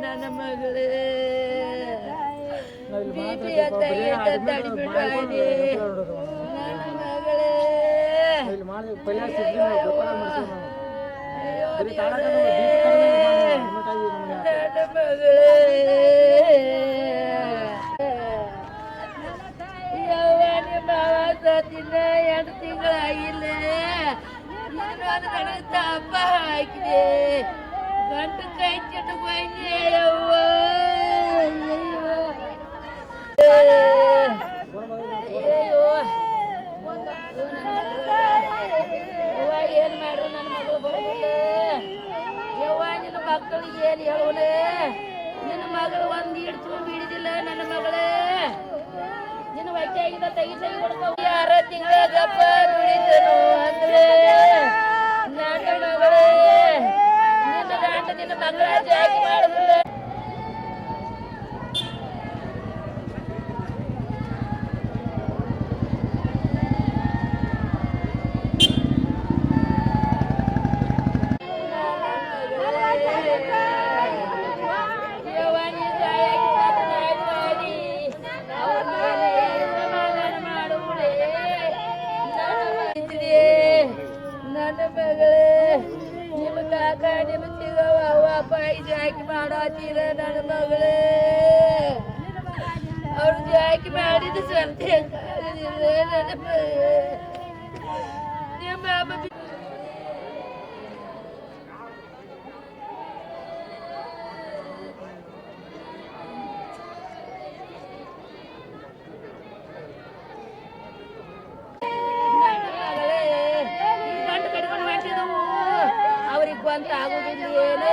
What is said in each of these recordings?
ನನ್ನ ಮಗಳೇ ಬಿಪಿ ಅಂತ ಅಡ್ಮಿಟ್ ಆಗಿದೆ ನನ್ನ ಮಗಳೇ ಅಯ್ಯೋ ಹಾಕಿದೆ. ಗಂಟು ಕೈ ಚಿಟ್ಟು ಬಂದೆ ಏನ್ ಮಾಡ್ರು ನನ್ನ ಮಗಳು ಬರೋದಿಲ್ಲ ಯವ್ವ, ನಿನ್ನ ಮಕ್ಕಳಿಗೆ ಏನು ಹೇಳೋನೆ ನಿನ್ನ ಮಗಳು ಒಂದು ಹಿಡ್ತು ಹಿಡಿದಿಲ್ಲ ನನ್ನ ಮಗಳೇ. ನಿನ್ನ ಹೊಟ್ಟೆಗಿಂದ ತೆಗಿ ತೆಗಿ ಹೊಡ್ಕೊ ಯಾರ ಜಾಕಿ ಮಾಡಾತೀರ ನನ್ನ ಮಗಳೇ ಅವ್ರು ಜಾಕಿ ಮಾಡಿದ ಸ್ವಂತ ನನ್ನ ಮಗಳೇ ನಿಮ್ಮ ಅಮ್ಮ ಬಿ- ನನ್ನ ಮಗಳೇ, ಈ ಗಂಟು ಕಟ್ಕೊಂಡು ಹೊಂಟಿದವು ಅವ್ರಿಗೆ ಬಂತ ಆಗುದಿಲ್ಲ ಏನೋ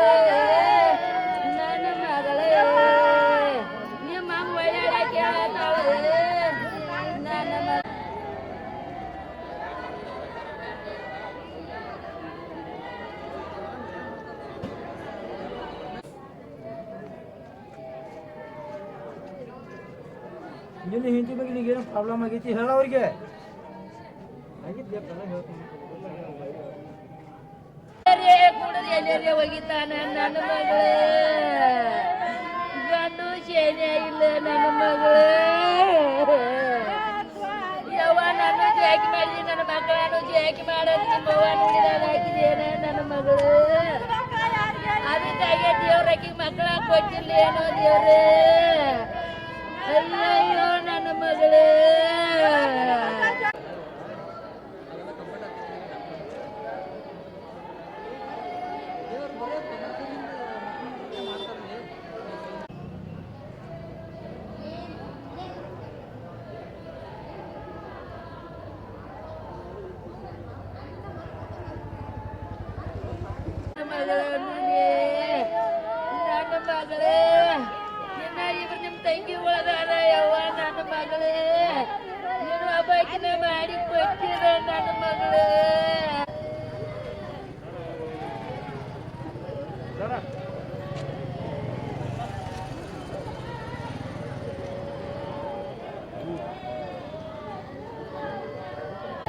ನಿನ್ನ ಹೆಂಡತಿ ಬಗ್ಗೆ ನಿನಗೆ ಏನು ಪ್ರಾಬ್ಲಮ್ ಆಗೈತಿ ಹೇಳ ಅವ್ರಿಗೆ ಆಗಿದ್ದೆ ಎಲ್ಲ ಹೇಳ್ತೀನಿ ಎಲ್ಲರೇ ಕುಡಿದು ಎಲ್ಲರೇ ಒಗಿತಾನ ನನ್ನ ಮಗಳೇ ಗಂಡು ಶೇನೆ ಇಲ್ಲ ನನ್ನ ಮಗಳೇ ಯವ್ವ ನನ್ನ ಜಾಕಿ ಮಾಡಿ ನನ್ನ ಮಕ್ಕಳನ್ನು ಜಾಕಿ ಮಾಡೋದು ನಿಮ್ಮವ್ವ ನುಡಿದಾಗಿದ್ದೇನ ನನ್ನ ಮಗಳು ಅದಕ್ಕಾಗಿ ದೇವ್ರಕ್ಕೆ ಮಕ್ಕಳ ಕೊಟ್ಟಿಲ್ಲ ಏನೋ ದೇವ್ರೇ ಅಯ್ಯಯ್ಯೋ ನನ್ನ ಮಗಳೇ ಮಗಳೇ ನನ್ನ ಮಗಳೇ ನಿನ್ನ ಇವ್ರು ನಿಮ್ಮ ತಂಗಿ ಒಳಗಾರ ಯವ್ವ ನನ್ನ ಮಗಳೇ ನೀನು ಹಬ್ಬಕಿನ ಮಾಡಿ ಕೊಟ್ಟಿರ ನನ್ನ ಮಗಳೇ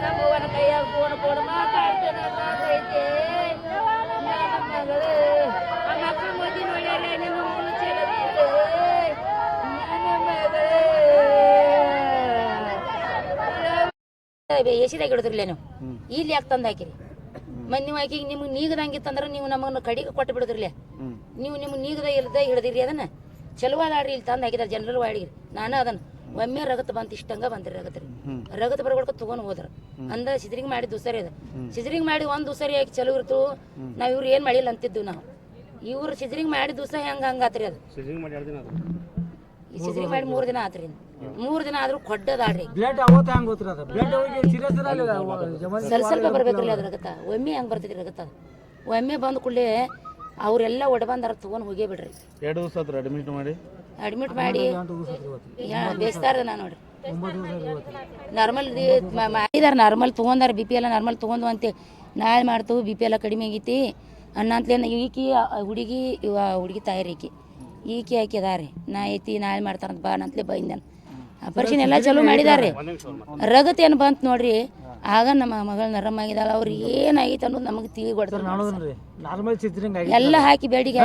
ನಮ್ಮವ್ವನ ಕೈಯಾಗ ಫೋನ್ ಕೊಡು ಮಾತಾಡ್ತೇನೆ ಅನ್ನೋದೈತೆ ನನ್ನ ಮಗಳೇ ಆ ಮಕ್ಕಳು ಮದಿ ನೋಡ್ಯಾರ ನಿನ್ನ ಮೂಲ ಚೆಲವಿದೆ ನನ್ನ ಮಗಳೇ ಎಸಿದಾಗ ಹಿಡಿದ್ರಲ್ಲ ನೀವು. ಇಲ್ಲಿ ಯಾಕೆ ತಂದು ಹಾಕಿರಿ? ಮತ್ತೆ ನೀವು ಹಾಕಿ ನಿಮ್ಗೆ ನೀಗದಂಗಿತ್ತಂದ್ರೆ ನೀವು ನಮ್ಮನ್ನು ಕಡಿಗೆ ಕೊಟ್ಟು ಬಿಡಿದ್ರಲ್ಲ ನೀವು ನಿಮ್ಗೆ ನೀಗದ ಇಲ್ಲದೆ ಹಿಡಿದಿರಿ ಅದನ್ನ. ಚಲುವಾದ ಆಡ್ರಿ ಇಲ್ಲಿ ತಂದು ಹಾಕಿದಾರೆ ಜನರಲ್ ವಾಡಿಗೆ. ನಾನು ಅದನ್ನ. ಒಮ್ಮೆ ರಗತ್ ಬಂತ ಇಷ್ಟಂಗ ಬಂದ್ರಿ ರಗತ್ ರೀ. ರಗತ್ ಬರ್ಬೇಕು ತಗೊಂಡ್ ಹೋದ್ರ. ಅಂದ ಸಿದ್ರಿಂಗ್ ಮಾಡಿ ದುಸರಿ ಅದ. ಸಿದ್ರಿಂಗ್ ಮಾಡಿ ಒಂದ್ ದುಸರಿ ಹಾಕಿ ಚಲೋ ಇರ್ತು. ನಾವ್ ಇವ್ರು ಏನ್ ಮಾಡಿಲ್ಲ ಅಂತಿದ್ದು ನಾವು. ಇವ್ರು ಸಿದ್ರಿಂಗ್ ಮಾಡಿ ದಿವಸ ಹೆಂಗ ಹಂಗಾತ್ರಿ ಅದು. ಈ ಸಿದ್ರಿಂಗ್ ಮಾಡಿ ಮೂರ್ ದಿನ ಆತ್ರಿ ಮೂರ್ ದಿನ ಆದ್ರೂ ಕೊಡ್ಡದಾಡ್ರಿ ಬ್ಲಡ್ ಅವತ್ತು ಹೆಂಗ್ ಗೊತ್ತಿರ ಅದು. ಬ್ಲಡ್ ಹೋಗಿ ಸೀರಿಯಸ್ ಸ್ವಲ್ಪ ಸ್ವಲ್ಪ ಬರ್ಬೇಕ್ರಿ ಅದ್ರ ರಗತ್ತ ಒಮ್ಮೆ ಹೆಂಗ್ ಬರ್ತೈತ್ರಿ ರಗತ್ತ ಒಮ್ಮೆ ಬಂದ ಕೂಡಲೇ ಅವರೆಲ್ಲ ಒಡ ಬಂದಾರ ತಗೊಂಡ್ ಹೋಗೇ ಬಿಡ್ರಿ. ಎರಡು ದಿವಸ ಆತ್ರಿ ಅಡ್ಮಿಟ್ ಮಾಡಿ? ಅಡ್ಮಿಟ್ ಮಾಡಿ ಬೇಸ್ತಾರ ನಾ ನೋಡ್ರಿ. ನಾರ್ಮಲ್ ಮಾಡಿದಾರ ನಾರ್ಮಲ್ ತಗೊಂಡಾರ ಬಿ ಪಿ ಎಲ್ಲ ನಾರ್ಮಲ್ ತೊಗೊಂಡು ಅಂತೆ. ನಾಳೆ ಮಾಡ್ತು ಬಿ ಪಿ ಎಲ್ಲ ಕಡಿಮೆ ಆಗೈತಿ. ಅನ್ನಂತ್ಲೇನ ಈಕಿ ಹುಡುಗಿ ಇವ ಹುಡುಗಿ ತಾಯಿರಿ ಈಕಿ. ಈಕಿ ಆಕಿ ಅದಾರಿ. ನಾ ಐತಿ ನಾಳೆ ಮಾಡ್ತಾರಂತ ಬಾ ಅಂತಲೇ ಬೈಂದನ್. ಆಪರೇಷನ್ ಎಲ್ಲ ಚಲೋ ಮಾಡಿದಾರೆ ರಗತ್ ಏನು ಬಂತು ನೋಡ್ರಿ ಆಗ ನಮ್ಮ ಮಗಳು ಆಗಿದಾಳ ಅವ್ರು ಏನಾಗಿತ್ತು ಅನ್ನೋದು ನಮಗೆ ತಿಳಿ ಕೊಡ್ತಾರೆ ಎಲ್ಲ ಹಾಕಿ ಬೇಡಿಗೆ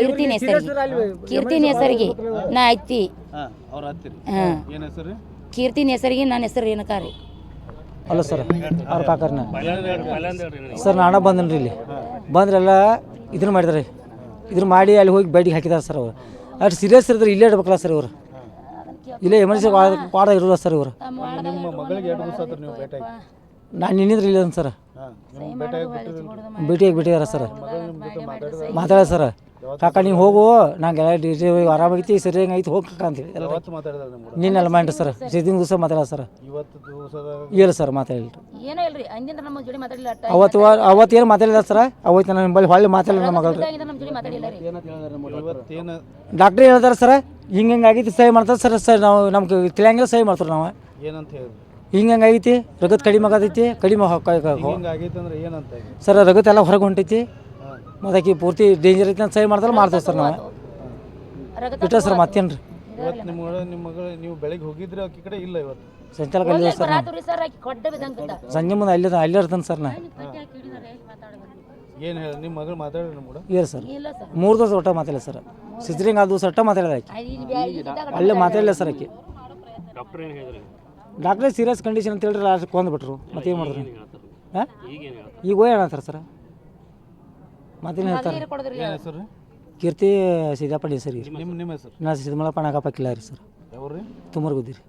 ಕೀರ್ತಿನ ಹೆಸರಿಗೆ. ಕೀರ್ತಿನ ಹೆಸರಿಗೆ. ನಾ ಐತಿ ಹಾಂ ಅವ್ರು ಹತ್ತಿರಿ ಹಾಂ. ಏನು ಹೆಸರು ಕೀರ್ತಿನ ಹೆಸರಿಗೆ ನನ್ನ ಹೆಸರು ಏನಕ್ಕಾರಿ ಅಲ್ಲ ಸರ್ ಅವ್ರ ಕಾಕರ್ನ. ಸರ್ ನಾನು ಬಂದನ್ರಿ ಇಲ್ಲಿ. ಬಂದ್ರೆಲ್ಲ ಇದನ್ನ ಮಾಡಿದಾರೆ. ಇದನ್ನ ಮಾಡಿ ಅಲ್ಲಿ ಹೋಗಿ ಬೇಡಿಗೆ ಹಾಕಿದಾರೆ ಸರ್ ಅವ್ರು. ಅಷ್ಟು ಸೀರಿಯಸ್ ಇರಿದ್ರೆ ಇಲ್ಲೇ ಇಡ್ಬೇಕಲ್ಲ ಸರ್ ಇವರು. ಇಲ್ಲೇ ಎಮರ್ಜೆನ್ಸಿ ವಾರ್ಡ್ ಇರೋದ ಸರ್ ಇವರು. ನಿಮ್ಮ ಮಗಳಿಗೆ ಎರಡು ದಿವಸ ಆದ್ರೆ ನೀವು ಭೇಟಿಯಾಗಿ ನಾನು ನಿನ್ನಿದ್ರೆ ಇಲ್ಲ ಸರ್. ಭೇಟಿಯಾಗಿ ಬಿಟ್ಟಿದಾರೆ ಸರ್. ಮಾತಾಡ ಸರ್. ಕಾಕ ನೀವು ಹೋಗು. ನಂಗೆಲ್ಲ ಡಿ ಈಗ ಸರಿ ಐತಿ ಹೋಗಿ ಕಾಕ ಅಂತೇಳಿ ಎಲ್ಲ ಕೂಡ? ನಿನ್ನೆಲ್ಲ ಮಾಡ್ರಿ ಸರ್. ಸಿದ್ದಿನ ದಿವಸ ಮಾತಾಡ ಸರ್. ಇಲ್ಲ ಸರ್ ಮಾತಾಡಿಲ್ಲ. ಅವತ್ತು ಅವತ್ತು ಏನು ಮಾತಾಡಿಲ್ಲ ಸರ್. ಅವತ್ತು ನಾನು ನಿಮ್ಮಲ್ಲಿ ಹೊಳ್ಳಿ ಮಾತಾಡಿಲ್ಲ ನಮ್ಮ ಮಗಳು. ಡಾಕ್ಟ್ರ್ ಹೇಳ್ತಾರೆ ಸರ್. ಹಿಂಗೆ ಹಿಂಗೆ ಆಗೈತಿ ಸಹಿ ಮಾಡ್ತಾರೆ ಸರ್. ಸರ್ ನಾವು ನಮ್ಗೆ ತಿಳಿಯಂಗಿಲ್ಲ ಸಹಿ ಮಾಡ್ತಾರೆ ನಾವು. ಏನಂತ ಹೇಳಿದ್ರು? ಹಿಂಗೆ ಹಿಂಗೆ ಆಗೈತಿ ರಗತ್ ಕಡಿಮೆ ಆಗತೈತಿ ಕಡಿಮೆ ಆಗೈತೆ ಅಂದ್ರೆ ಏನಂತ ಸರ್ ರಗತ್ ಎಲ್ಲ ಹೊರಗೆ ಹೊಂಟೈತಿ. ಮತ್ತು ಆಕಿ ಪೂರ್ತಿ ಡೇಂಜರ್ ಐತಿ ಅಂತ ಸಹಿ ಮಾಡ್ತಾರೆ ಮಾಡ್ತೇವೆ ಸರ್ ನಾವು. ಬಿಟ್ಟ ಸರ್ ಮತ್ತೇನ್ರಿ? ರೀ ಇವತ್ತು ನಿಮ್ಮ ಮಗಳು ನಿಮ್ಮ ಮಗಳು ನೀವು ಬೆಳಿಗ್ಗೆ ಹೋಗಿದ್ರಿ ಆಕಿ ಕಡೆ ಇಲ್ಲ ಇವತ್ತು? ಸಂಚಾಲ ಅಲ್ಲಿ ಸರ್ ಬಿದ್ದ ಸಂಜೆ ಮುಂದೆ ಅಲ್ಲಿ ಅಲ್ಲೇ ಇರ್ತಾನೆ ಸರ್ ನಾ ಏನು ಹೇಳಿ ನಿಮ್ಮ ಮಗಳು ಮಾತಾಡಿ ನಮ್ಮ ಕೂಡ. ಇಲ್ಲ ಸರ್. ಇಲ್ಲ ಸರ್. ಮೂರು ದಿವಸ ಒಟ್ಟ ಮಾತಾಡಿಲ್ಲ ಸರ್. ಸಿದ್ರಿಂಗ್ ಆ ದಿವಸ ಒಟ್ಟ ಮಾತಾಡಿದ ಆಕಿ. ಅಲ್ಲೇ ಮಾತಾಡಿಲ್ಲ ಸರ್ ಆಕಿ. ಡಾಕ್ಟ್ರೇ ಸೀರಿಯಸ್ ಕಂಡೀಷನ್ ಅಂತ ಹೇಳಿದ್ರೆ ಲಾಸ್ಟ್ ಕೊಂದ್ಬಿಟ್ರು. ಏನು ಮಾಡಿದ್ರು ಹಾಂ? ಈಗ ಹೋಗಿ ಏನಂತಾರೆ ಸರ್ ಮತ್ತೇನು ಹೇಳ್ತಾರೆ? ನೀರು ಕೊಡೋದ್ರಿ ಏನು ಕೀರ್ತಿ ಸಿದ್ದಾಪಳ್ಳಿ ಸರ್ ನಿಮ್ಮ ನಿಮ್ಮ ಹೆಸರು? ನಾ ಸಿದ್ದಮಲ್ಲಪ್ಪ ನಾಗಪ್ಪ ಕಿಲ್ಲ ರೀ ಸರ್ ತುಮರ್ಗುದ್ದೀರಿ ತುಮರ್ಗುದ್ದಿ ರೀ.